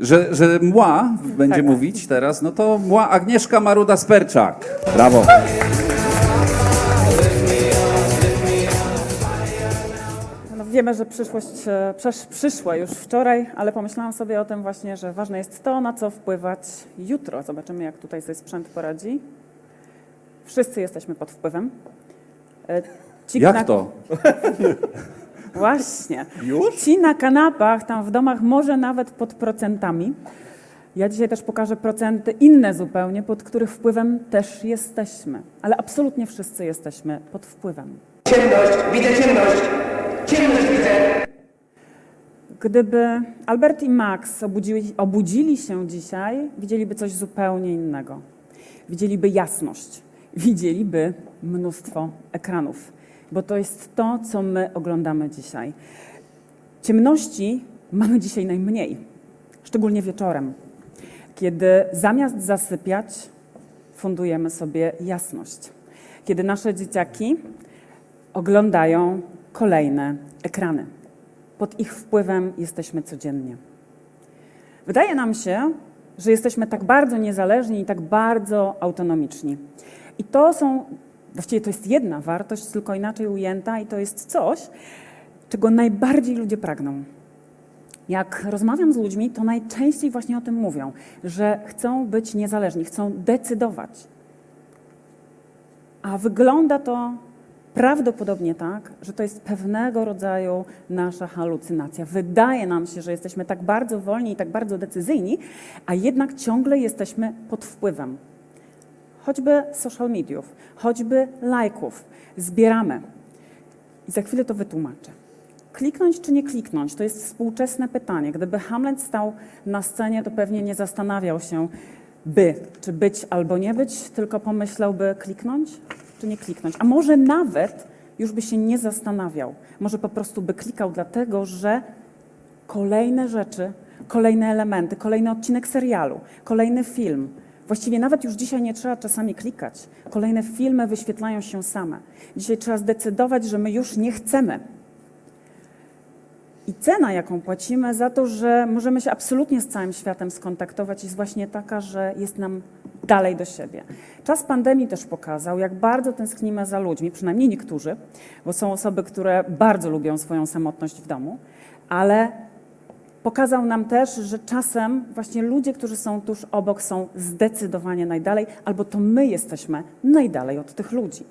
że, że mła będzie Tak. mówić teraz, no to mła Agnieszka Maruda-Sperczak. Brawo. No wiemy, że przyszłość e, przesz, przyszła już wczoraj, ale pomyślałam sobie o tym właśnie, że ważne jest to, na co wpływać jutro. Zobaczymy, jak tutaj sobie sprzęt poradzi. Wszyscy jesteśmy pod wpływem. E, Ci Jak na- to? Właśnie. Już? Ci na kanapach, tam w domach, może nawet pod procentami. Ja dzisiaj też pokażę procenty inne zupełnie, pod których wpływem też jesteśmy. Ale absolutnie wszyscy jesteśmy pod wpływem. Ciemność, widzę ciemność. Ciemność widzę. Gdyby Albert i Max obudzili, obudzili się dzisiaj, widzieliby coś zupełnie innego. Widzieliby jasność, widzieliby mnóstwo ekranów, bo to jest to, co my oglądamy dzisiaj. Ciemności mamy dzisiaj najmniej, szczególnie wieczorem, kiedy zamiast zasypiać, fundujemy sobie jasność. Kiedy nasze dzieciaki oglądają kolejne ekrany. Pod ich wpływem jesteśmy codziennie. Wydaje nam się, że jesteśmy tak bardzo niezależni i tak bardzo autonomiczni. I to są, właściwie to jest jedna wartość, tylko inaczej ujęta, i to jest coś, czego najbardziej ludzie pragną. Jak rozmawiam z ludźmi, to najczęściej właśnie o tym mówią, że chcą być niezależni, chcą decydować. A wygląda to prawdopodobnie tak, że to jest pewnego rodzaju nasza halucynacja. Wydaje nam się, że jesteśmy tak bardzo wolni i tak bardzo decyzyjni, a jednak ciągle jesteśmy pod wpływem. Choćby social mediów, choćby lajków. Zbieramy. I za chwilę to wytłumaczę. Kliknąć czy nie kliknąć? To jest współczesne pytanie. Gdyby Hamlet stał na scenie, to pewnie nie zastanawiał się, by, czy być albo nie być, tylko pomyślałby kliknąć czy nie kliknąć. A może nawet już by się nie zastanawiał. Może po prostu by klikał, dlatego że kolejne rzeczy, kolejne elementy, kolejny odcinek serialu, kolejny film. Właściwie nawet już dzisiaj nie trzeba czasami klikać. Kolejne filmy wyświetlają się same. Dzisiaj trzeba zdecydować, że my już nie chcemy. I cena, jaką płacimy za to, że możemy się absolutnie z całym światem skontaktować, jest właśnie taka, że jest nam dalej do siebie. Czas pandemii też pokazał, jak bardzo tęsknimy za ludźmi, przynajmniej niektórzy, bo są osoby, które bardzo lubią swoją samotność w domu, ale pokazał nam też, że czasem właśnie ludzie, którzy są tuż obok, są zdecydowanie najdalej, albo to my jesteśmy najdalej od tych ludzi.